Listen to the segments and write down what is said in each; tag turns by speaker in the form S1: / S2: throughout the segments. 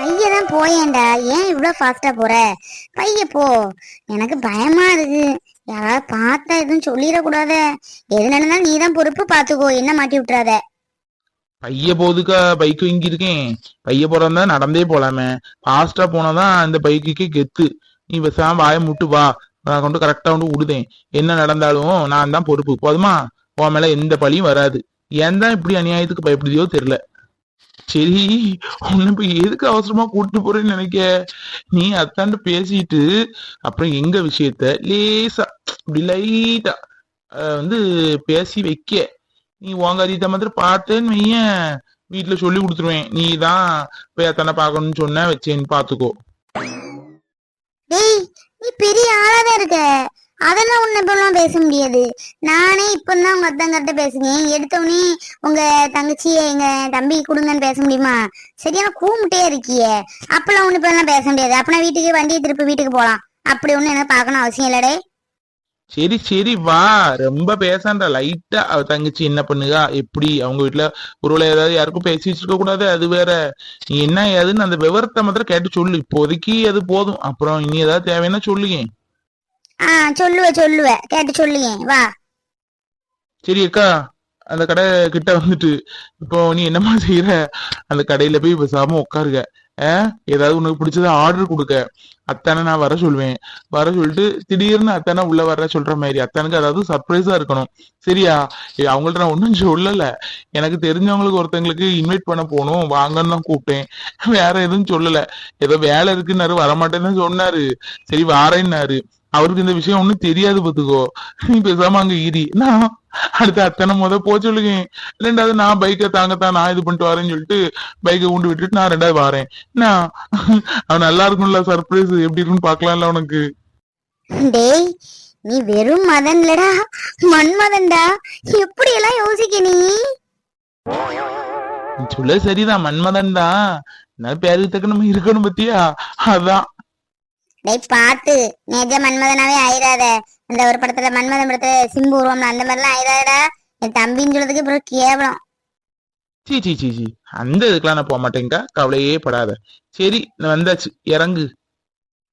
S1: பையதான் போயேன்டா. ஏன் இவ்வளவு ஃபாஸ்டா போற? பைய போ. எனக்கு பயமா இருக்கு. யாராவது பார்த்தா எதுவும் சொல்லிடக்கூடாத. எது நடந்தாலும் நீ தான் பொறுப்பு பாத்துக்கோ. என்ன மாட்டி விட்டுறாத?
S2: பைய போதுக்கா. பைக் இங்க இருக்கேன். பைய போறதா நடந்தே போலாமே. ஃபாஸ்டா போனாதான் இந்த பைக்குக்கே கெத்து. நீ பேசாம வாய முட்டு வா. நான் கொண்டு கரெக்டா கொண்டு விடுதேன். என்ன நடந்தாலும் நான் தான் பொறுப்பு. போதுமா? உன் மேல எந்த பழியும் வராது. ஏன் தான் இப்படி அநியாயத்துக்கு பயப்படுதியோ தெரியல. சரி உன்னை இப்ப எதுக்கு அவசரமா கூட்டிட்டு போறேன்னு நினைக்க? நீ அத்தாண்டு பேசிட்டு அப்புறம் எங்க விஷயத்த லேசா இப்படி லைட்டா வந்து பேசி வைக்க. நீ உங்க அதீத மாதிரி பார்த்தேன்னு வீட்டுல சொல்லி கொடுத்துருவேன். நீ தான் போய் அத்தான பாக்கணும்னு சொன்ன வச்சேன்னு பாத்துக்கோ.
S1: நீ பெரிய அதெல்லாம் உன்னை இப்பெல்லாம் பேச முடியாது. நானே இப்பதான் உங்க அத்தங்கிட்ட பேசுகிறேன் எடுத்தவனே உங்க தங்கச்சி எங்க தம்பி கொடுங்கன்னு பேச முடியுமா? சரியான கூமிட்டே இருக்கியே. அப்பெல்லாம் உன்னை இப்பெல்லாம் பேச முடியாது. அப்பனா வீட்டுக்கு வண்டியை திருப்பி வீட்டுக்கு போலாம். அப்படி ஒண்ணு எனக்கு பார்க்கணும் அவசியம் இல்லடே
S2: சரி சரி வா. ரொம்ப பேசாண்ட லைட்டா அவ தங்கச்சி என்ன பண்ணுகா? எப்படி? அவங்க வீட்டுல ஒருவேளை ஏதாவது யாருக்கும் பேசி வச்சிருக்க கூடாது அது வேற. நீ என்ன ஏதுன்னு அந்த விவரத்தை மாத்திரம் கேட்டு சொல்லு. இப்போதைக்கு அது போதும். அப்புறம் இனி ஏதாவது தேவைன்னா சொல்லுங்க
S1: ஆ சொல்லுவ சொல்லுவ. கேட்டு சொல்லுங்க. வா.
S2: சரி அக்கா. அந்த கடை கிட்ட வந்துட்டு இப்போ நீ என்னம்மா செய்யற அந்த கடையில போய் பேசாம உட்காருங்க ஏதாவது உனக்கு பிடிச்சத ஆர்டர் கொடுக்க. அத்தானை நான் வர சொல்லுவேன் வர சொல்லிட்டு திடீர்னு அத்தானை உள்ள வர சொல்ற மாதிரி அத்தானுக்கு அதாவது சர்ப்ரைஸா இருக்கணும். சரியா? அவங்கள்ட்ட நான் ஒன்றும் சொல்லல. எனக்கு தெரிஞ்சவங்களுக்கு ஒருத்தங்களுக்கு இன்வைட் பண்ண போகணும். வாங்கன்னு தான் கூப்பிட்டேன். வேற எதுவும் சொல்லல. ஏதோ வேலை இருக்குன்னாரு வரமாட்டேன்னு சொன்னாரு. சரி வாரேன்னாரு. அவருக்கு இந்த விஷயம் ஒண்ணும் தெரியாது பாத்துக்கோ நீ பேசாம அங்க ஈரி நான் அடுத்து அத்தனை முத போ சொல்லுங்க ரெண்டாவது நான் பைக்கை தாங்கத்தான் நான் இது பண்ணிட்டு வரேன்னு சொல்லிட்டு பைக்கை உண்டு விட்டுட்டு நான் ரெண்டாவது வரேன். நான் அவன் நல்லா இருக்கும்ல சர்ப்ரைஸ் எப்படி இருக்குன்னு பாக்கலாம்ல உனக்கு.
S1: டேய் நீ வெறும் மதன்லடா. மன்மதன்டா. எப்படி எல்லாம் யோசிக்க நீ?
S2: சொல்ல சரிதான் மன்மதன் தான் பேருக்கு தக்க நம்ம இருக்கணும் பத்தியா அதான்.
S1: டேய் பாத்து. நிஜ மன்மதனாவே ஆயிராத. அந்த ஒரு படத்துல மன்மதன் படத்துல சிம்பு உருவம்ல அந்த மாதிரிலாம் ஆயிராதடா. என் தம்பின்னு சொல்றதுக்கு அப்புறம் கேவலம்.
S2: சீ சீ சீ சீ. அந்த இதுக்கெல்லாம் நான் போக மாட்டேங்கா கவலையே படாத. சரி நான் வந்தாச்சு. இறங்கு.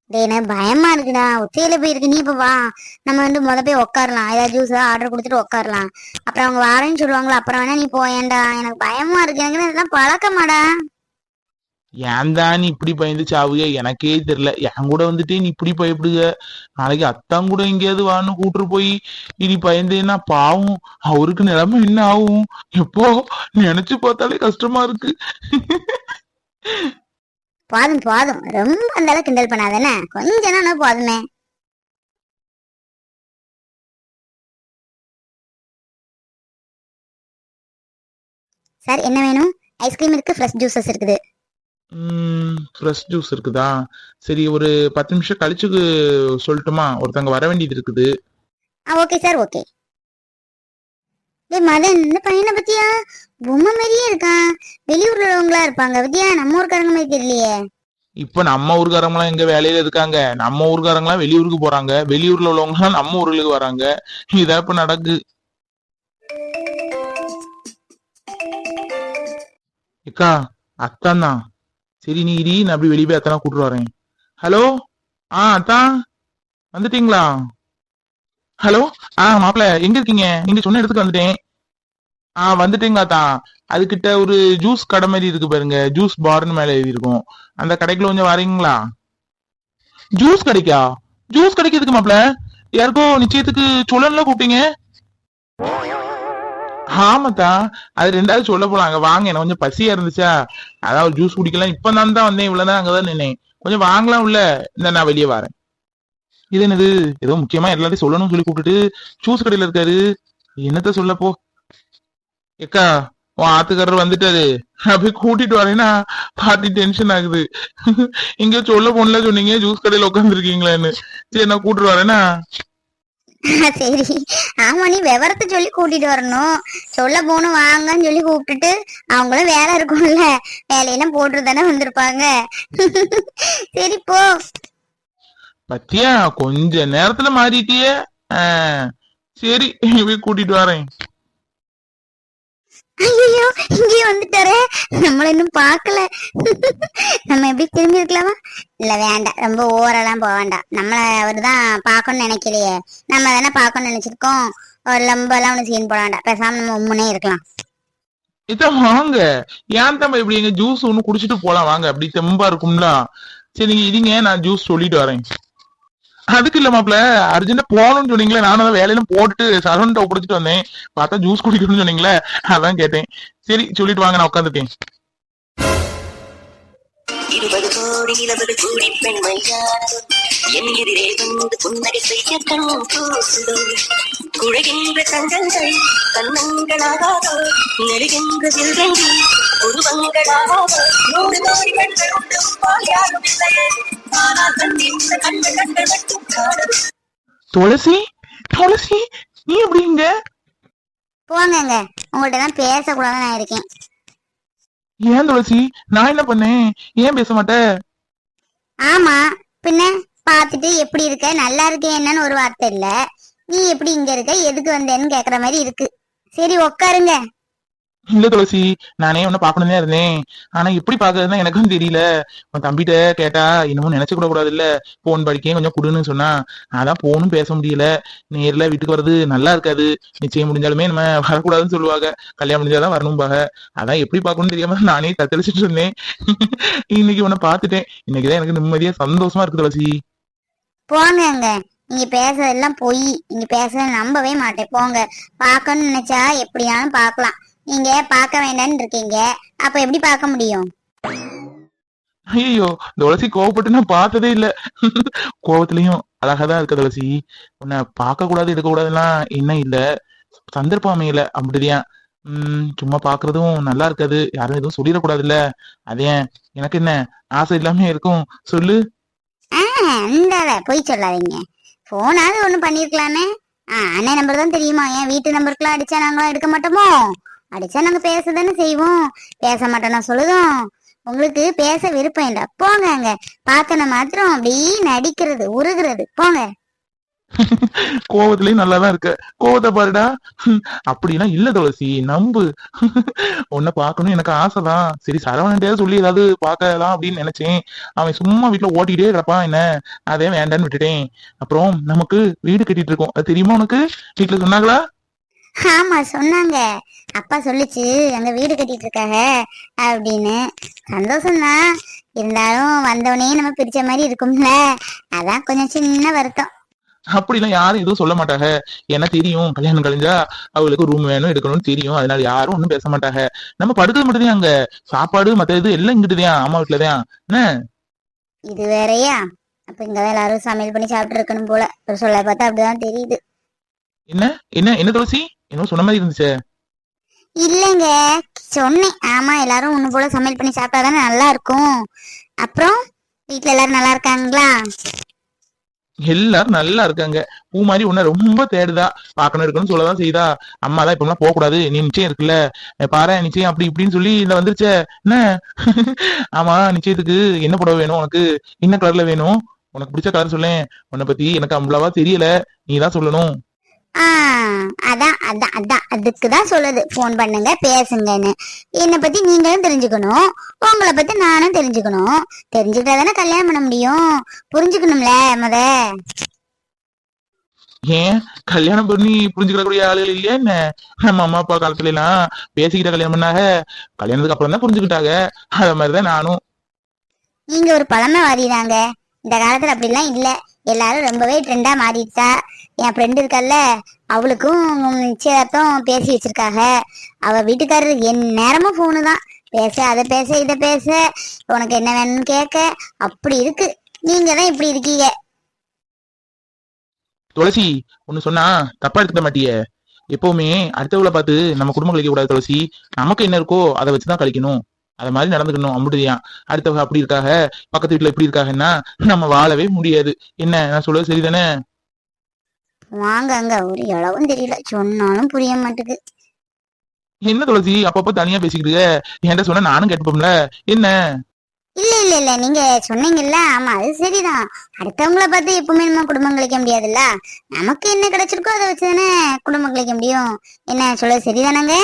S1: டேய் எனக்கு பயமா இருக்குடா. ஒத்தையில போயிருக்கு நீ இப்ப வா. நம்ம வந்து முத போய் உட்காரலாம் ஏதாவது ஜூஸ் ஆர்டர் கொடுத்துட்டு உட்காரலாம் அப்புறம் அவங்க வாரேன்னு சொல்லுவாங்களா அப்புறம் வேணா நீ போயேன்டா. எனக்கு பயமா இருக்கு. எனக்கு இதெல்லாம் பழக்கமாடா.
S2: ஏன் தான் நீ இப்படி பயந்து சாவுக எனக்கே தெரியல. என் கூட வந்துட்டு நீ இப்படி பயப்படுக. நாளைக்கு அத்தான் கூட எங்கேயாவது வான்னு கூட்டு போய் இனி பயந்தேன்னா பாவம். அவருக்கு நிலைமை என்ன ஆகும்? எப்போ? நினைச்சு பார்த்தாலே கஷ்டமா இருக்கு.
S1: போதும் போதும். ரொம்ப அந்த அளவுக்கு கிண்டல் பண்ணாதானே கொஞ்ச நாள் போதுமே. சார் என்ன வேணும்? ஐஸ்கிரீம் இருக்கு ஃப்ரெஷ் ஜூஸஸ் இருக்குது.
S2: ஃப்ரெஷ் ஜூஸ் இருக்குதா? சரி ஒரு பத்து நிமிஷம் கழிச்சு சொல்லட்டுமா? ஒருத்தங்க வர வேண்டியது இருக்குது.
S1: ஆ ஓகே சார் ஓகே. டேய் மதன் இந்த பையனை பத்தியா? பொம்மை மாதிரியே இருக்கான். வெளியூர்ல உள்ளவங்களா இருப்பாங்க. பத்தியா? நம்ம ஊர்க்காரங்க மாதிரி தெரியலையே.
S2: இப்ப நம்ம ஊர்க்காரங்களாம் எங்க வேலையில இருக்காங்க? நம்ம ஊர்க்காரங்களாம் வெளியூருக்கு போறாங்க. வெளியூர்ல உள்ளவங்க எல்லாம் நம்ம ஊர்களுக்கு வராங்க. இதான் இப்ப நடக்கு. அக்கா அத்தான் தான் சரி நீ இடி நான் அப்படி வெளியே போய் அத்தனை கூட்டு வரேன். ஹலோ ஆ அத்தான் வந்துட்டீங்களா? ஹலோ ஆ மாப்பிள்ள எங்க இருக்கீங்க? நீங்க சொன்ன இடத்துக்கு வந்துட்டேன். ஆ வந்துட்டீங்களா தான் அதுகிட்ட ஒரு ஜூஸ் கடை மாதிரி இருக்கு பாருங்க. ஜூஸ் பார்னு மேல எழுதி இருக்கும் அந்த கடைக்குள்ள கொஞ்சம் வரீங்களா? ஜூஸ் கிடைக்கா? ஜூஸ் கிடைக்கிறதுக்கு மாப்பிள்ள? யாருக்கோ நிச்சயத்துக்கு சுழன்ல கூப்பிட்டீங்க. ஆமாத்தா. அது ரெண்டாவது சொல்ல போலாங்க வாங்க எனக்கு கொஞ்சம் பசியா இருந்துச்சா? அதாவது ஜூஸ் குடிக்கலாம். இப்ப நான் தான் வந்தேன் இவ்வளவுதான் அங்கதான் நின்னேன். கொஞ்சம் வாங்கலாம் உள்ள. இந்த நான் வெளியே வரேன். இது என்னது? ஏதோ முக்கியமா எல்லாத்தையும் சொல்லணும்னு சொல்லி கூப்பிட்டுட்டு ஜூஸ் கடையில இருக்காரு. என்னத்த சொல்லப்போ போ. ஏக்கா உன் ஆத்துக்காரர் வந்துட்டாரு. நான் கூட்டிட்டு வரேன்னா பாட்டி டென்ஷன் ஆகுது. இங்க சொல்ல போனல சொன்னீங்க ஜூஸ் கடையில உட்காந்துருக்கீங்களான்னு சரி நான் கூட்டிட்டு வரேன்னா
S1: சரி. ஆமா நீ விவரத்தை சொல்லி கூட்டிட்டு வரணும். சொல்ல போகணும் வாங்கன்னு சொல்லி கூப்பிட்டுட்டு அவங்களும் வேலை இருக்கும்ல. வேலையெல்லாம் போட்டு தானே வந்திருப்பாங்க. சரி போ.
S2: பத்தியா கொஞ்ச நேரத்துல மாறிட்டியே. சரி போய் கூட்டிட்டு வரேன்.
S1: ஐயோ இங்கே வந்துட்டாரே. நம்மள இன்னும் பார்க்கல. நம்ம எப்படி திரும்பி இருக்கலாமா? இல்ல வேண்டாம். ரொம்ப ஓரெல்லாம் போக வேண்டாம். நம்மள அவர் தான் பார்க்கணும்னு நினைக்கலையே. நம்ம தானே பார்க்கணும்னு நினைச்சிருக்கோம். ஒரு ரொம்ப எல்லாம் ஒண்ணு சீன் போட வேண்டாம். பேசாம நம்ம உம்முனே இருக்கலாம்.
S2: இதான் வாங்க. ஏன் தம்பா இப்படி எங்க ஜூஸ் ஒண்ணு குடிச்சிட்டு போலாம்? வாங்க அப்படி தெம்பா இருக்கும்ல. சரி நீங்க இருங்க நான் ஜூஸ் சொல்லிட்டு வரேன். அதுக்கு இல்ல மாப்ள அர்ஜென்டா போகணும்னு சொன்னீங்களே நானும் தான் வேலையெல்லாம் போட்டுட்டு சரவண்ட ஒப்படைச்சிட்டு வந்தேன். பார்த்தா ஜூஸ் குடிக்கணும்னு சொன்னீங்களே அதான் கேட்டேன். சரி சொல்லிட்டு வாங்க நான் உட்காந்துருக்கேன்
S3: இருபது கோடி இருபது கோடி பெண்மையானது. என் எதிரே வந்து புன்னகை செய்ய கண் கூசுதோ குழைகின்ற தங்கங்கள் கண்ணங்களாகாதோ நெருகின்ற வில்வெங்கி உருவங்களாகாதோ நூறு கோடி கண்கள் உண்டு உப்பால் யாரும் இல்லையே ஆனால் கண் இந்த கண்கள் கண்கள் மட்டும் காணது
S2: துளசி துளசி நீ எப்படி இங்க?
S1: போங்கங்க. உங்கள்ட்ட தான் பேசக்கூடாதுன்னு நான் இருக்கேன்.
S2: ஏன் துளசி? நான் என்ன பண்ணேன்? ஏன் பேச மாட்டேன்
S1: ஆமா. பின்ன பார்த்துட்டு எப்படி இருக்க? நல்லா இருக்கே என்னன்னு ஒரு வார்த்தை இல்ல. நீ எப்படி இங்க இருக்க? எதுக்கு வந்தேன்னு கேக்குற மாதிரி இருக்கு. சரி உட்காருங்க
S2: இல்ல துளசி நானே உன்ன பாக்கணும் தான் இருந்தேன். ஆனா எப்படி பாக்குறதுன்னா எனக்கும் தெரியல. உன் தம்பிட்ட கேட்டா இன்னமும் நினைச்சு கூட கூடாது இல்ல போன் படிக்கே கொஞ்சம் குடுன்னு சொன்னா அதான் போனும் பேச முடியல. நேர்ல வீட்டுக்கு வர்றது நல்லா இருக்காது. நிச்சயம் முடிஞ்சாலுமே நம்ம வரக்கூடாதுன்னு சொல்லுவாங்க. கல்யாணம் முடிஞ்சாதான் வரணும்பாக அதான் எப்படி பார்க்கணும்னு தெரியாம நானே தத்தளிச்சிட்டு இருந்தேன். இன்னைக்கு உன்னை பார்த்துட்டேன். இன்னைக்குதான் எனக்கு நிம்மதியா சந்தோஷமா இருக்கு துளசி.
S1: போங்க நீங்க பேசுறதெல்லாம் பொய். நீங்க பேசுறத நம்பவே மாட்டேன். போங்க. பாக்கணும்னு நினைச்சா எப்படியாலும் பார்க்கலாம். நீங்க பார்க்க வேண்டாம்னு இருக்கீங்க. அப்ப எப்படி பார்க்க முடியும்?
S2: ஐயோ துளசி கோவப்பட்டு நான் பார்த்ததே இல்ல. கோவத்திலயும் அழகாதான் இருக்க துளசி. உன்னை பார்க்க கூடாது எடுக்க கூடாதுலாம் என்ன இல்ல? சந்தர்ப்பம் அமையல அப்படிதான் உம் சும்மா பாக்குறதும் நல்லா இருக்காது. யாரும் எதுவும் சொல்லிடக்கூடாதுல்ல அதே எனக்கு என்ன? ஆசை இல்லாம இருக்கும். சொல்லு.
S1: பொய் சொல்லாதீங்க. போனாவது ஒண்ணு பண்ணிருக்கலாமே. அண்ணன் நம்பர் தான் தெரியுமா? என் வீட்டு நம்பருக்குலாம் அடிச்சா நாங்களும் எடுக்க மாட்டோமோ? அடிச்சா நாங்க பேசதானே செய்வோம். பேச மாட்டோம்னா சொல்லுதோம். உங்களுக்கு பேச விருப்பம் இல்லை. போங்க அங்க. பாக்கன மாத்திரம் அப்படி நடிக்கிறது உருகுறது. போங்க.
S2: கோவத்திலயும் நல்லாதான் இருக்க. கோவத்தை பாருடா. அப்படிலாம் இல்ல துளசி நம்பு. உன்னை பாக்கணும் எனக்கு ஆசைதான். சரி சரவணன்டையாவது சொல்லி ஏதாவது பாக்கலாம் அப்படின்னு நினைச்சேன். அவன் சும்மா வீட்டுல ஓட்டிக்கிட்டே கிடப்பான் என்ன? அதே வேண்டான்னு விட்டுட்டேன். அப்புறம் நமக்கு வீடு கட்டிட்டு இருக்கோம். அது தெரியுமா உனக்கு? வீட்டுல சொன்னாங்களா?
S1: ஆமா சொன்னாங்க. அப்பா சொல்லுச்சு அங்க வீடு கட்டிட்டு இருக்காங்க அப்படின்னு. சந்தோஷம்தான். இருந்தாலும் வந்தவனே நம்ம பிரிச்ச மாதிரி இருக்கும்ல. அதான் கொஞ்சம் சின்ன வருத்தம்.
S2: அப்படிலாம் யாரும் எதுவும் சொல்ல மாட்டாங்க. ஏன்னா தெரியும் கல்யாணம் கழிஞ்சா அவளுக்கு ரூம் வேணும் எடுக்கணும்னு தெரியும். அதனால யாரும் ஒண்ணும் பேச மாட்டாங்க. நம்ம படுக்கிறது மட்டும்தான் அங்க. சாப்பாடு மத்த இது எல்லாம் இங்கிட்டுதான். அம்மா வீட்டுலதான். என்ன?
S1: இது வேறயா? அப்ப இங்கதான் எல்லாரும் சமையல் பண்ணி சாப்பிட்டு இருக்கணும் போல சொல்ல பார்த்தா அப்படிதான் தெரியுது.
S2: என்ன? என்ன? என்ன துளசி? என்ன சொன்ன மாதிரி இருந்துச்சே.
S1: இல்லைங்க சொன்னேன். ஆமா எல்லாரும் ஒண்ணு போல சமையல் பண்ணி சாப்பிட்டாதானே நல்லா இருக்கும் அப்புறம் வீட்ல எல்லாரும் நல்லா இருக்காங்களா?
S2: எல்லாரும் நல்லா இருக்காங்க. பூ மாதிரி உன்ன ரொம்ப தேடுதா. பாக்கணும் இருக்கணும்னு சொல்லதான் செய்தா. அம்மா தான் இப்பெல்லாம் போக கூடாது நீ நிச்சயம் இருக்குல்ல. பாரு நிச்சயம் அப்படி இப்படின்னு சொல்லி இந்த வந்துருச்சே. என்ன? ஆமா நிச்சயத்துக்கு என்ன புடவை வேணும் உனக்கு? என்ன கலர்ல வேணும்? உனக்கு பிடிச்ச கலர் சொல்லேன். உன்னை பத்தி எனக்கு அவ்வளவா தெரியல. நீ தான் சொல்லணும்.
S1: அதான் அதான் அதான். அதுக்கு தான் சொல்லுது. ஃபோன் பண்ணுங்க பேசுங்கன்னு. என்னை பத்தி நீங்களும் தெரிஞ்சுக்கணும். உங்களை பத்தி நானும் தெரிஞ்சுக்கணும். தெரிஞ்சுக்கிட்டா தானே கல்யாணம் பண்ண முடியும். புரிஞ்சுக்கணும்ல முத.
S2: ஏன்? கல்யாணம் பண்ணி புரிஞ்சுக்கக்கூடிய ஆளுகள் இல்லையா என்ன? நம்ம அம்மா அப்பா காலத்துல எல்லாம் பேசிக்கிட்ட கல்யாணம் பண்ணாங்க. கல்யாணத்துக்கு அப்புறம் தான் புரிஞ்சுக்கிட்டாங்க. அத மாதிரிதான் நானும்.
S1: நீங்க ஒரு பழமைவாதி தாங்க இந்த காலத்துல அப்படிலாம் இல்ல. எல்லாரும் ரொம்பவே ட்ரெண்டா மாறிடுச்சா என் ஃப்ரெண்டு இருக்கல்ல அவளுக்கும் நிச்சயதார்த்தம் பேசி வச்சிருக்காங்க அவ வீட்டுக்காரர் என் நேரமும் ஃபோனு தான். பேச அதை பேச இதை பேச. உனக்கு என்ன வேணும்னு கேட்க. அப்படி இருக்கு. நீங்க தான் இப்படி இருக்கீங்க.
S2: துளசி ஒன்னு சொன்னா தப்பா எடுத்துக்க மாட்டியே. எப்பவுமே அடுத்தவளை பார்த்து நம்ம குடும்பம் கழிக்க கூடாது துளசி. நமக்கு என்ன இருக்கோ அதை வச்சுதான் கழிக்கணும். அத மாதிரி நடந்துக்கணும் அம்புடியான் அடுத்தவங்க அப்படி இருக்காக பக்கத்து வீட்டுல இப்படி இருக்காங்கன்னா நம்ம வாழவே முடியாது. என்ன நான் சொல்றது சரிதானே?
S1: வாங்க அங்க. ஒரு இளவும் தெரியல. சொன்னாலும் புரிய மாட்டேங்குது
S2: என்ன துளசி அப்பப்போ தனியா பேசிக்கிட்டு? என்கிட்ட சொன்னா நானும் கேட்டுப்போம்ல. என்ன?
S1: இல்ல இல்ல இல்ல. நீங்க சொன்னீங்கல்ல. ஆமா அது சரிதான் அடுத்தவங்கள பார்த்து எப்பவுமே நம்ம குடும்பம் கழிக்க முடியாதுல்ல. நமக்கு என்ன கிடைச்சிருக்கோ அதை வச்சுதானே குடும்பம் கழிக்க முடியும். என்ன சொல்ல சரிதானங்க?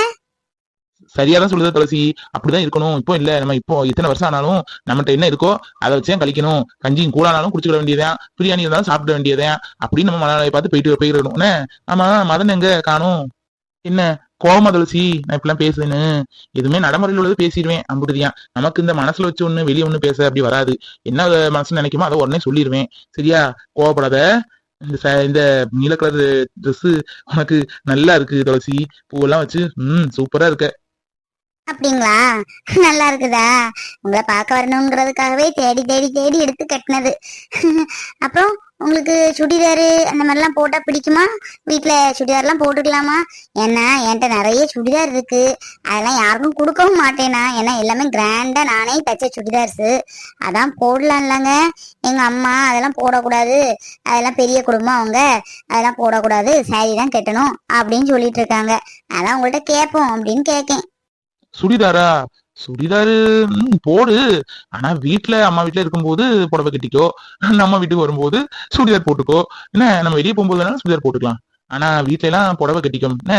S2: சரியா தான் சொல்லுது துளசி. அப்படிதான் இருக்கணும். இப்போ இல்ல. நம்ம இப்போ இத்தனை வருஷம் ஆனாலும் நம்மகிட்ட என்ன இருக்கோ அதை வச்சே கழிக்கணும். கஞ்சியும் கூடானாலும் குடிச்சுக்க வேண்டியதான் பிரியாணி இருந்தாலும் சாப்பிட வேண்டியதான் அப்படின்னு நம்ம மலையாளியை பார்த்து போயிட்டு போயிடணும் ஆமா மதன் எங்க? காணும். என்ன? கோவமா துளசி நான் இப்பெல்லாம் பேசுவேன்னு. எதுவுமே நடைமுறையில் உள்ளது பேசிடுவேன் அம்புடுதியா நமக்கு இந்த மனசுல வச்சு ஒண்ணு வெளியே ஒண்ணு பேச அப்படி வராது. என்ன மனசு நினைக்குமோ அதை உடனே சொல்லிடுவேன். சரியா? கோவப்படாத. இந்த ச- இந்த நீல கலர் ட்ரெஸ் உனக்கு நல்லா இருக்கு துளசி. பூவெல்லாம் வச்சு ம் சூப்பரா இருக்க.
S1: அப்படிங்களா? நல்லா இருக்குதா? உங்களை பார்க்க வரணுங்கிறதுக்காகவே தேடி தேடி தேடி எடுத்து கட்டினது. அப்புறம் உங்களுக்கு சுடிதாரு அந்த மாதிரிலாம் போட்டா பிடிக்குமா? வீட்டுல சுடிதார்லாம் போட்டுக்கலாமா? ஏன்னா என்கிட்ட நிறைய சுடிதார் இருக்கு. அதெல்லாம் யாருக்கும் கொடுக்கவும் மாட்டேனா? ஏன்னா எல்லாமே கிராண்டா நானே தச்ச சுடிதார்ஸ். அதான் போடலாம் இல்லைங்க எங்க அம்மா அதெல்லாம் போடக்கூடாது. அதெல்லாம் பெரிய குடும்பம் அவங்க. அதெல்லாம் போடக்கூடாது. சாரி தான் கட்டணும் அப்படின்னு சொல்லிட்டு இருக்காங்க. அதான் உங்கள்ட்ட கேட்போம் அப்படின்னு கேட்கேன்.
S2: சுடிதாரா? சுடிதாரு போடு. ஆனா வீட்டுல அம்மா வீட்ல இருக்கும்போது புடவை கட்டிக்கோ. நம்ம வீட்டுக்கு வரும்போது சுடிதார் போட்டுக்கோ. என்ன நம்ம வெளியே போகும்போது வேணாலும் சுடிதார் போட்டுக்கலாம். ஆனா வீட்டுல எல்லாம் புடவை கட்டிக்கும் என்ன?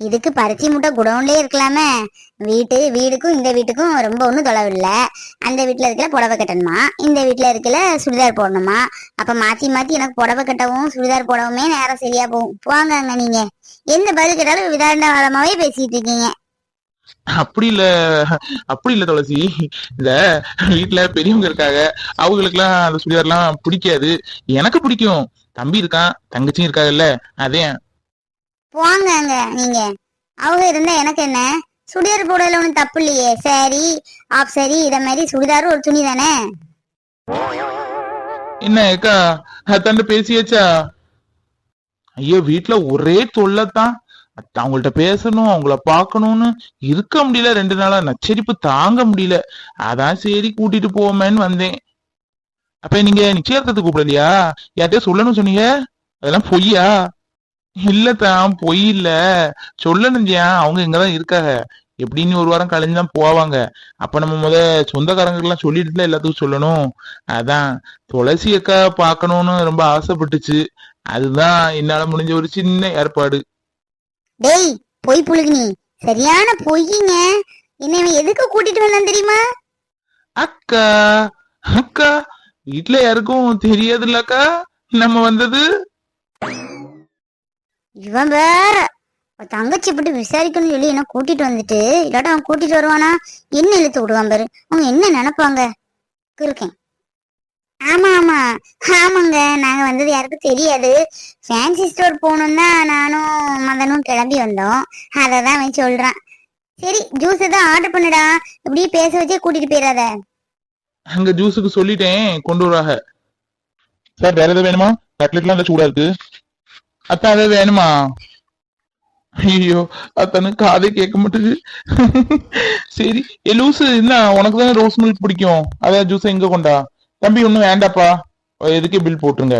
S1: இதுக்கு பருத்தி முட்டை குடவுன்லயே இருக்கலாமே. வீட்டு வீடுக்கும் இந்த வீட்டுக்கும் ரொம்ப ஒன்றும் தொலைவு இல்லை. அந்த வீட்டில் இருக்கல புடவை கட்டணுமா? இந்த வீட்டில் இருக்கல சுடிதார் போடணுமா? அப்போ மாற்றி மாற்றி எனக்கு புடவை கட்டவும் சுடிதார் போடவுமே நேரம் சரியா போகும் போங்க நீங்க. எந்த பதில் கேட்டாலும் விதாரணமாவே பேசிட்டு இருக்கீங்க.
S2: அப்படி இல்ல அப்படி இல்ல துளசி. இந்த வீட்ல பெரியவங்க இருக்காங்க அவங்களுக்கு எல்லாம் அந்த சுடிதார் எல்லாம் பிடிக்காது. எனக்கு பிடிக்கும். தம்பி இருக்கான் தங்கச்சியும் இருக்காங்கல்ல அதே
S1: போவாங்கங்க நீங்க. அவங்க இருந்தா எனக்கு என்ன? சுடிதார் போடல ஒன்றும் தப்பு இல்லையே. சாரி ஆஃப் சாரி இத மாதிரி சுடிதாரும் ஒரு துணி தானே?
S2: என்ன அக்கா அத்தாண்ட பேசியாச்சா? ஐயோ வீட்ல ஒரே தொல்லைத்தான் அவங்கள்ட்ட பேசணும் அவங்கள பார்க்கணும்னு இருக்க முடியல. ரெண்டு நாளா நச்சரிப்பு தாங்க முடியல. அதான் சரி கூட்டிட்டு போவோமேன்னு வந்தேன். அப்ப நீங்க நிச்சயதார்த்தத்துக்கு கூப்பிடலையா? யார்கிட்டயும் சொல்லணும்னு சொன்னீங்க? அதெல்லாம் பொய்யா? இல்லத்தான் பொய் இல்ல. சொல்லணும் ஜியா. அவங்க இங்கதான் இருக்காங்க. எப்படின்னு ஒரு வாரம் கழிஞ்சுதான் போவாங்க. அப்ப நம்ம முத சொந்தக்காரங்களுக்கு எல்லாம் சொல்லிட்டு தான் எல்லாத்துக்கும் சொல்லணும். அதான் துளசி அக்கா பார்க்கணும்னு ரொம்ப ஆசைப்பட்டுச்சு. அதுதான் என்னால முடிஞ்ச ஒரு சின்ன ஏற்பாடு.
S1: டேய் பொய் புழுகினி. சரியான பொய்யுங்க. என்ன இவன் எதுக்கு கூட்டிட்டு வந்தான் தெரியுமா?
S2: அக்கா அக்கா வீட்ல யாருக்கும் தெரியாதுல்ல அக்கா நம்ம வந்தது?
S1: இவன் வேற. தங்கச்சி பட்டு விசாரிக்கணும்னு சொல்லி என்ன கூட்டிட்டு வந்துட்டு இல்லாட்டா அவன் கூட்டிட்டு வருவானா? என்ன இழுத்து விடுவான் பாரு. அவங்க என்ன நினைப்பாங்க? இருக்கேன் ஆமா ஆமா. ஆமாங்க. நாங்க வந்தது யாருக்கும் தெரியாது. ஃபேன்சி ஸ்டோர் போகணும்னா நானும் மதனும் கிளம்பி வந்தோம். அதை தான் அவன் சொல்றான். சரி ஜூஸ் தான் ஆர்டர் பண்ணுடா. இப்படியே பேச வச்சே கூட்டிட்டு போயிடாத.
S2: அங்க ஜூஸுக்கு சொல்லிட்டேன் கொண்டு வராக. சார் வேற எதாவது வேணுமா? கட்லெட்லாம் நல்லா சூடா இருக்கு. அத்தா அதை வேணுமா? ஐயோ அத்தனுக்கு காதை கேட்க மாட்டேது. சரி ஏ என்ன உனக்கு தானே ரோஸ் மில்க் பிடிக்கும். அதான் ஜூஸ் எங்க கொண்டா? தம்பி ஒன்றும் வேண்டாப்பா. எதுக்கே பில் போட்டுருங்க.